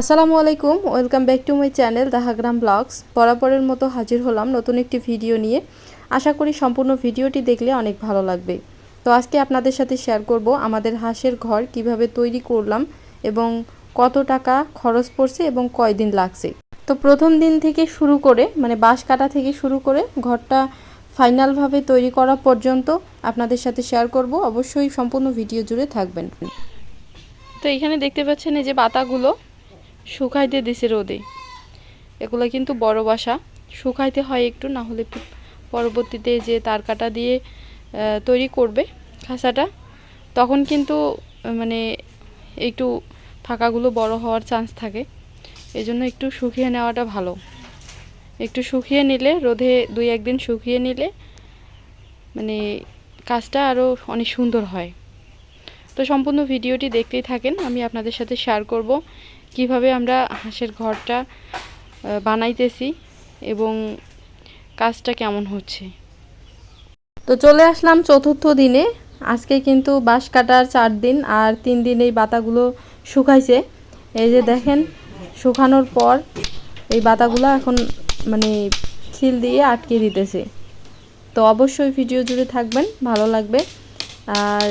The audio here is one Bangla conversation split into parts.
আসসালামু আলাইকুম, welcome back to my channel Dahagram blogs. বরাবরের মতো হাজির হলাম নতুন একটি ভিডিও নিয়ে। আশা করি সম্পূর্ণ ভিডিওটি দেখলে অনেক ভালো লাগবে। তো আজকে আপনাদের সাথে শেয়ার করব আমাদের হাঁসের ঘর কীভাবে তৈরি করলাম এবং কত টাকা খরচ পড়ছে এবং কয়দিন লাগছে। তো প্রথম দিন থেকে শুরু করে মানে বাঁশ কাটা থেকে শুরু করে ঘরটা ফাইনালভাবে তৈরি করা পর্যন্ত আপনাদের সাথে শেয়ার করব। অবশ্যই সম্পূর্ণ ভিডিও জুড়ে থাকবেন। তো এখানে দেখতে পাচ্ছেন এই যে পাতাগুলো শুকাইতে দিছে রোদে। এগুলো কিন্তু বড় বাসা। শুকাইতে হয় একটু, না হলে পরবর্তীতে যে তার কাটা দিয়ে তৈরি করবে খাঁচাটা, তখন কিন্তু মানে একটু ফাঁকাগুলো বড় হওয়ার চান্স থাকে। এই জন্য একটু শুকিয়ে নেওয়াটা ভালো। একটু শুকিয়ে নিলে, রোদে দুই একদিন শুকিয়ে নিলে মানে কাজটা আরও অনেক সুন্দর হয়। তো সম্পূর্ণ ভিডিওটি দেখতেই থাকেন, আমি আপনাদের সাথে শেয়ার করব। কীভাবে আমরা হাঁসের ঘরটা বানাইতেছি এবং কাজটা কেমন হচ্ছে। তো চলে আসলাম চতুর্থ দিনে। আজকে কিন্তু বাঁশ কাটার চার দিন আর তিন দিন এই বাতাগুলো শুকাইছে। এই যে দেখেন, শুকানোর পর এই বাতাগুলো এখন মানে খিল দিয়ে আটকে দিতেছে। তো অবশ্যই ভিডিও জুড়ে থাকবেন, ভালো লাগবে। আর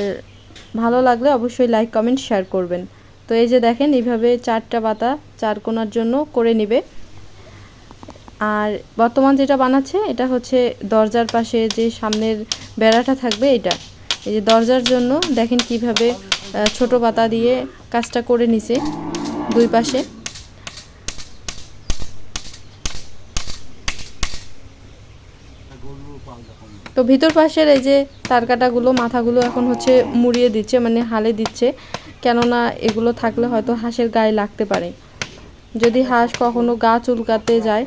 ভালো লাগলে অবশ্যই লাইক, কমেন্ট, শেয়ার করবেন। তো এই যে দেখেন, এইভাবে চারটা পাতা চার কোনার জন্য করে নিবে। আর বর্তমান যেটা বানাচ্ছে, এটা হচ্ছে দরজার পাশে যে সামনের বেড়াটা থাকবে এটা এই যে দরজার জন্য দেখেন কীভাবে ছোট পাতা দিয়ে কাজটা করে নিছে দুই পাশে। তো ভিতর পাশের এই যে তারকাটাগুলো, মাথাগুলো এখন হচ্ছে মুড়িয়ে দিচ্ছে মানে হালে দিচ্ছে। কেননা এগুলো থাকলে হয়তো হাঁসের গায়ে লাগতে পারে। যদি হাঁস কখনো গা চুলকাতে যায়,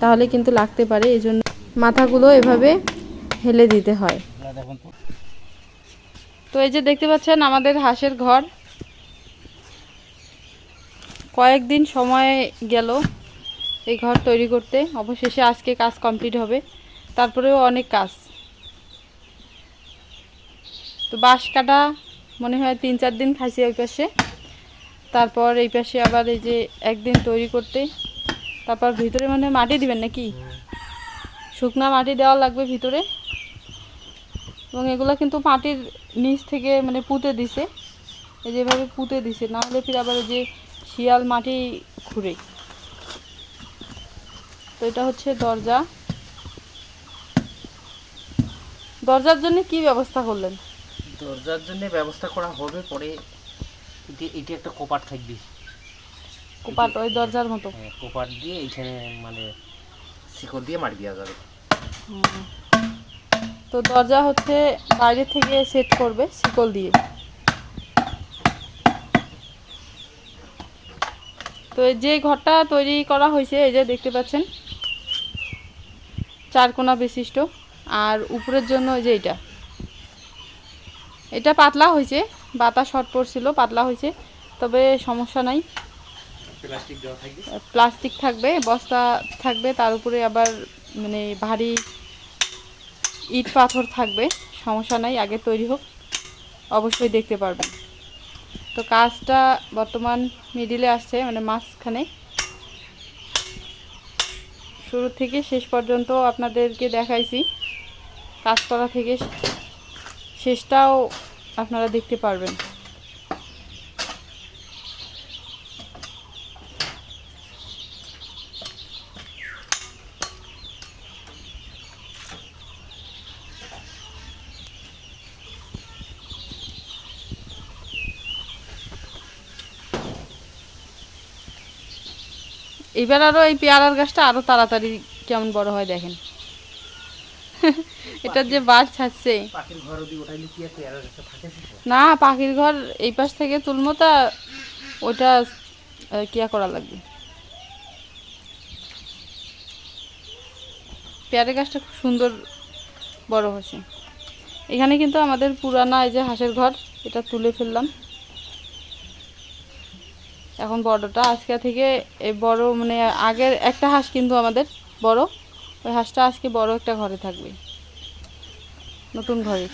তাহলে কিন্তু লাগতে পারে। এই জন্য মাথাগুলো এভাবে হেলে দিতে হয়। তো এই যে দেখতে পাচ্ছেন আমাদের হাঁসের ঘর। কয়েকদিন সময় গেল এই ঘর তৈরি করতে। অবশেষে আজকে কাজ কমপ্লিট হবে। তারপরেও অনেক কাজ। তো বাঁশ কাটা মনে হয় তিন চার দিন খাইছি ওই পাশে। তারপর এই পাশে আবার এই যে একদিন তৈরি করতে, তারপর ভিতরে মানে মাটি দিবেন নাকি? শুকনা মাটি দেওয়া লাগবে ভিতরে। এবং এগুলো কিন্তু মাটির নিচ থেকে মানে পুঁতে দিছে। এই যেভাবে পুঁতে দিছে নাহলে ফির আবার যে শিয়াল মাটি খুঁড়ে। তো এটা হচ্ছে দরজা। দরজার জন্য কি ব্যবস্থা করলেন? দরজার জন্য ব্যবস্থা করা হবে পরে এটি এটি একটা কোপাট থাকবে। কোপাট ওই দরজার মতো? কোপাট দিয়ে এইখানে মানে শিকড় দিয়ে মারি দেওয়া যাবে। তো দরজা হচ্ছে বাইরে থেকে সেট করবে শিকল দিয়ে। তো এই যে ঘরটা তৈরি করা হয়েছে এই যে দেখতে পাচ্ছেন চার কোণা বিশিষ্ট। আর উপরের জন্য ওই যে এটা। এটা পাতলা হয়েছে বাতাস শর্ট পড়ছিল পাতলা হয়েছে তবে সমস্যা নাই। প্লাস্টিক থাকবে? প্লাস্টিক থাকবে বস্তা থাকবে তার উপরে আবার মানে ভারী ইট পাথর থাকবে সমস্যা নাই আগে তৈরি হোক অবশ্যই দেখতে পারবেন। তো কাজটা বর্তমান মিডিলে আসছে মানে মাঝখানে। শুরু থেকে শেষ পর্যন্ত আপনাদেরকে দেখাইছি। কাজ করা থেকে শেষটাও আপনারা দেখতে পারবেন। এবার আরও এই পেয়ারার গাছটা আরও তাড়াতাড়ি কেমন বড় হয় দেখেন। এটার যে বাস ছাড়ছে? না পাখির ঘর এই পাশ থেকে তুলমো তা আহ, কিয়া করা লাগবে? পেয়ারা গাছটা খুব সুন্দর বড় হয়েছে। এখানে কিন্তু আমাদের পুরানা এই যে হাঁসের ঘর এটা তুলে ফেললাম। এখন বড়টা আজকে থেকে এই বড় মানে আগের একটা হাঁস কিন্তু আমাদের বড়। ওই হাঁসটা আজকে বড় একটা ঘরে থাকবে। নতুন ঘরে।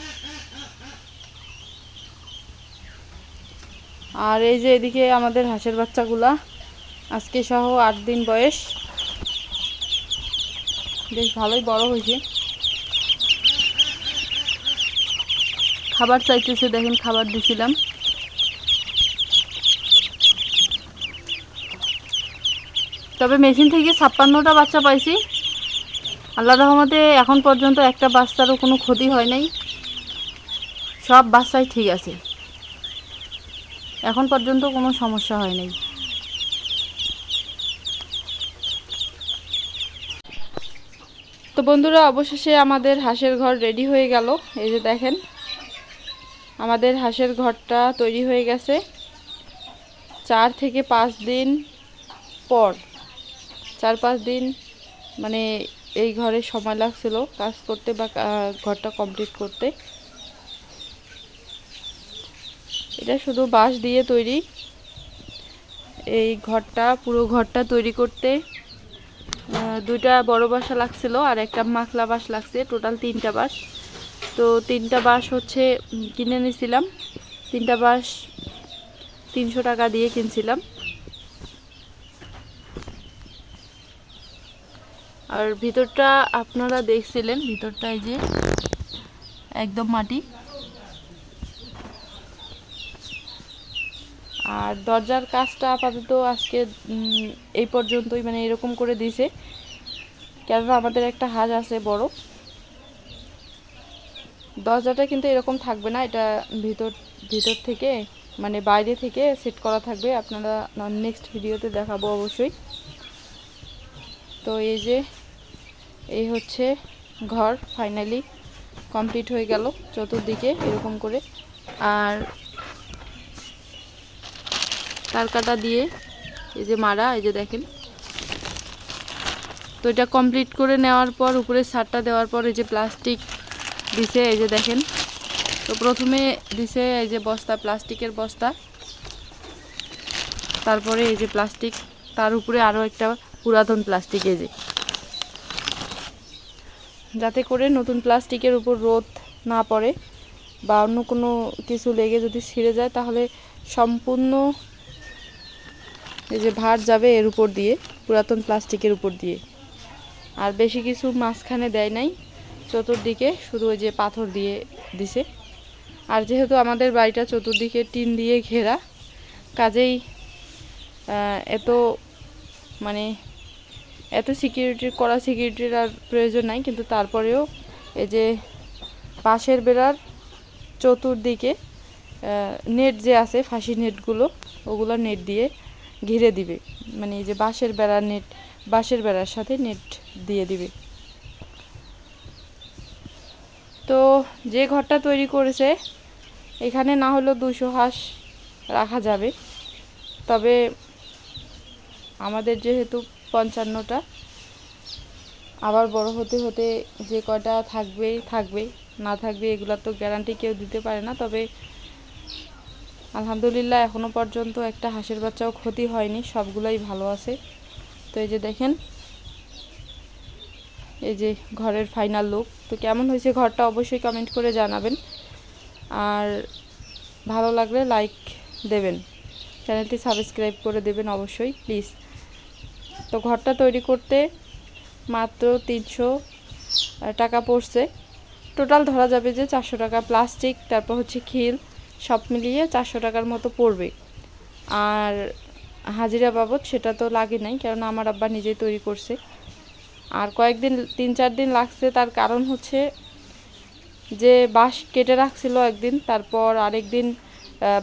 আর এই যে এদিকে আমাদের হাঁসের বাচ্চাগুলা, আজকে সহ আট দিন বয়স। বেশ ভালোই বড় হয়েছে। খাবার চাইতেছে, দেখেন খাবার দিছিলাম। তবে মেশিন থেকে ছাপ্পান্নটা বাচ্চা পাইছি। আল্লাহ রহমতে এখন পর্যন্ত একটা বাচ্চারও কোনো ক্ষতি হয় নাই। সব বাচ্চাই ঠিক আছে। এখন পর্যন্ত কোনো সমস্যা হয় নাই। তো বন্ধুরা, অবশেষে আমাদের হাঁসের ঘর রেডি হয়ে গেল। এই যে দেখেন, আমাদের হাঁসের ঘরটা তৈরি হয়ে গেছে চার থেকে পাঁচ দিন পর। চার পাঁচ দিন মানে এই ঘরে সময় লাগছিল কাজ করতে বা ঘরটা কমপ্লিট করতে। এটা শুধু বাঁশ দিয়ে তৈরি। এই ঘরটা, পুরো ঘরটা তৈরি করতে দুইটা বড় বাসা লাগছিল আর একটা মাখলা বাঁশ লাগছে টোটাল তিনটা বাঁশ তো তিনটা বাঁশ হচ্ছে কিনে নিয়েছিলাম তিনটা বাঁশ তিনশো টাকা দিয়ে কিনছিলাম। আর ভিতরটা আপনারা দেখছিলেন ভিতরটা এই যে একদম মাটি। আর দরজার কাজটা আপাতত আজকে এই পর্যন্তই মানে এরকম করে দিছে। কেননা আমাদের একটা হাজ আছে বড়। দরজাটা কিন্তু এরকম থাকবে না, এটা ভিতর ভিতর থেকে মানে বাইরে থেকে সেট করা থাকবে। আপনারা নেক্সট ভিডিওতে দেখাবো অবশ্যই। তো এই যে, এই হচ্ছে ঘর ফাইনালি কমপ্লিট হয়ে গেল চতুর্দিকে এরকম করে। আর তার কাটা দিয়ে এই যে মারা, এই যে দেখেন। তো এটা কমপ্লিট করে নেওয়ার পর, উপরে সারটা দেওয়ার পর এই যে প্লাস্টিক দিছে, এই যে দেখেন। তো প্রথমে দিছে এই যে বস্তা, প্লাস্টিকের বস্তা। তারপরে এই যে প্লাস্টিক তার উপরে আরও একটা পুরাতন প্লাস্টিক যে। যাতে করে নতুন প্লাস্টিকের উপর রোদ না পড়ে বা অন্য কোনো কিছু লেগে যদি ছিঁড়ে যায়, তাহলে সম্পূর্ণ এই যে ভার যাবে এর উপর দিয়ে, পুরাতন প্লাস্টিকের উপর দিয়ে। আর বেশি কিছু মাঝখানে দেয় নাই, চতুর্দিকে শুধু ওই যে পাথর দিয়ে দিছে। আর যেহেতু আমাদের বাড়িটা চতুর্দিকে টিন দিয়ে ঘেরা, কাজেই এত মানে এত সিকিউরিটির করা সিকিউরিটির আর প্রয়োজন নাই, কিন্তু তারপরেও এই যে পাশের বেড়ার চতুর্দিকে নেট যে আছে, ফাঁসি নেটগুলো ওগুলো নেট দিয়ে ঘিরে দিবে। মানে এই যে বাঁশের বেড়া নেট বাঁশের বেড়ার সাথে নেট দিয়ে দিবে। তো যে ঘরটা তৈরি করেছে, এখানে না হলেও দুশো হাঁস রাখা যাবে। তবে আমাদের যেহেতু পঞ্চান্নটা। আবার বড় হতে হতে যে কটা থাকবে থাকবে না থাকবে এগুলোর তো গ্যারান্টি কেউ দিতে পারে না। তবে আলহামদুলিল্লাহ এখনও পর্যন্ত একটা হাঁসের বাচ্চাও ক্ষতি হয়নি, সবগুলোই ভালো আছে। তো এই যে দেখেন, এই যে ঘরের ফাইনাল লুক তো কেমন হয়েছে ঘরটা অবশ্যই কমেন্ট করে জানাবেন। আর ভালো লাগলে লাইক দেবেন। চ্যানেলটি সাবস্ক্রাইব করে দেবেন অবশ্যই প্লিজ তো ঘরটা তৈরি করতে মাত্র তিনশো টাকা পড়ছে। টোটাল ধরা যাবে যে চারশো টাকা প্লাস্টিক তারপর হচ্ছে খিল, সব মিলিয়ে চারশো টাকার মতো পড়বে। আর হাজিরা বাবদ সেটা তো লাগে নাই, কেননা আমার আব্বা নিজেই তৈরি করছে। আর কয়েকদিন, তিন চার দিন লাগছে, তার কারণ হচ্ছে যে বাঁশ কেটে রাখছিল একদিন, তারপর আরেক দিন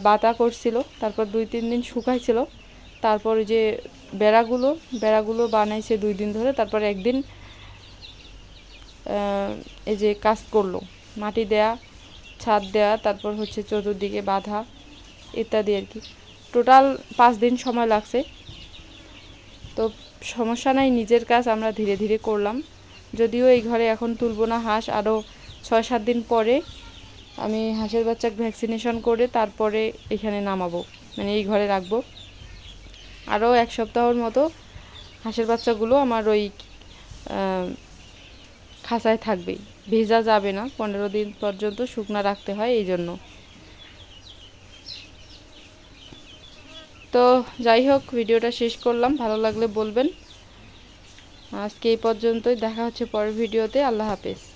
বাতা করছিল, তারপর দুই তিন দিন শুকাইছিল। তারপর যে বেড়াগুলো বেড়াগুলো বানাইছে দুই দিন ধরে, তারপর একদিন এই যে কাজ করল, মাটি দেয়া, ছাদ দেয়া, তারপর হচ্ছে চতুর্দিকে বাঁধা, ইত্যাদি আর কি। টোটাল পাঁচ দিন সময় লাগছে। তো সমস্যা নাই, নিজের কাজ আমরা ধীরে ধীরে করলাম। যদিও এই ঘরে এখন তুলবো না হাঁস, আরও ছয় সাত দিন পরে আমি হাঁসের বাচ্চাকে ভ্যাকসিনেশন করে তারপরে এখানে নামাবো মানে এই ঘরে রাখব। আরও এক সপ্তাহের মতো হাঁসের বাচ্চাগুলো আমার ওই খাঁচায় থাকবে ভেজা যাবে না, পনেরো দিন পর্যন্ত শুকনা রাখতে হয় এই জন্য। তো যাই হোক, ভিডিওটা শেষ করলাম। ভালো লাগলে বলবেন। আজকে এই পর্যন্তই। দেখা হচ্ছে পরের ভিডিওতে। আল্লাহ হাফেজ।